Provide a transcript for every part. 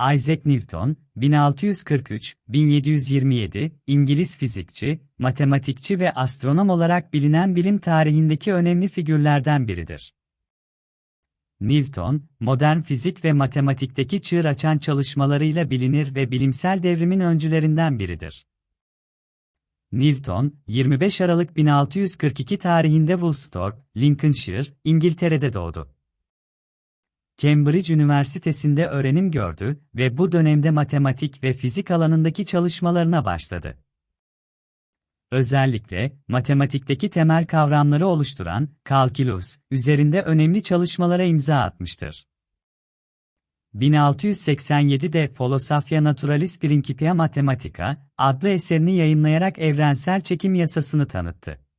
Isaac Newton, 1643-1727, İngiliz fizikçi, matematikçi ve astronom olarak bilinen bilim tarihindeki önemli figürlerden biridir. Newton, modern fizik ve matematikteki çığır açan çalışmalarıyla bilinir ve bilimsel devrimin öncülerinden biridir. Newton, 25 Aralık 1642 tarihinde Woolsthorpe, Lincolnshire, İngiltere'de doğdu. Cambridge Üniversitesi'nde öğrenim gördü ve bu dönemde matematik ve fizik alanındaki çalışmalarına başladı. Özellikle, matematikteki temel kavramları oluşturan, kalkülüs, üzerinde önemli çalışmalara imza atmıştır. 1687'de Philosophiae Naturalis Principia Mathematica adlı eserini yayınlayarak evrensel çekim yasasını tanıttı.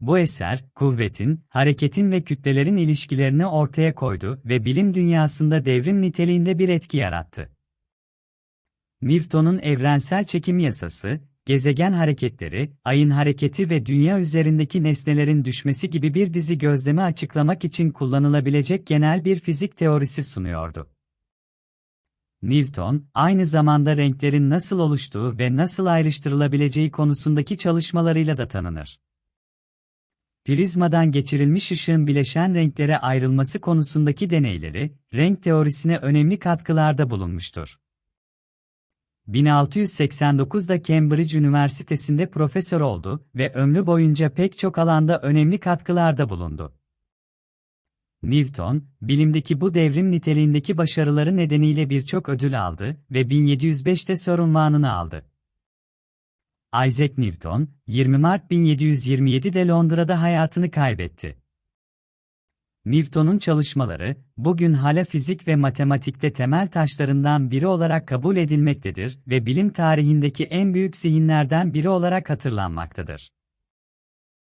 Bu eser, kuvvetin, hareketin ve kütlelerin ilişkilerini ortaya koydu ve bilim dünyasında devrim niteliğinde bir etki yarattı. Newton'un evrensel çekim yasası, gezegen hareketleri, ayın hareketi ve dünya üzerindeki nesnelerin düşmesi gibi bir dizi gözlemi açıklamak için kullanılabilecek genel bir fizik teorisi sunuyordu. Newton, aynı zamanda renklerin nasıl oluştuğu ve nasıl ayrıştırılabileceği konusundaki çalışmalarıyla da tanınır. Prizmadan geçirilmiş ışığın bileşen renklere ayrılması konusundaki deneyleri, renk teorisine önemli katkılarda bulunmuştur. 1689'da Cambridge Üniversitesi'nde profesör oldu ve ömrü boyunca pek çok alanda önemli katkılarda bulundu. Newton, bilimdeki bu devrim niteliğindeki başarıları nedeniyle birçok ödül aldı ve 1705'te Sir unvanını aldı. Isaac Newton, 20 Mart 1727'de Londra'da hayatını kaybetti. Newton'un çalışmaları, bugün hala fizik ve matematikte temel taşlarından biri olarak kabul edilmektedir ve bilim tarihindeki en büyük zihinlerden biri olarak hatırlanmaktadır.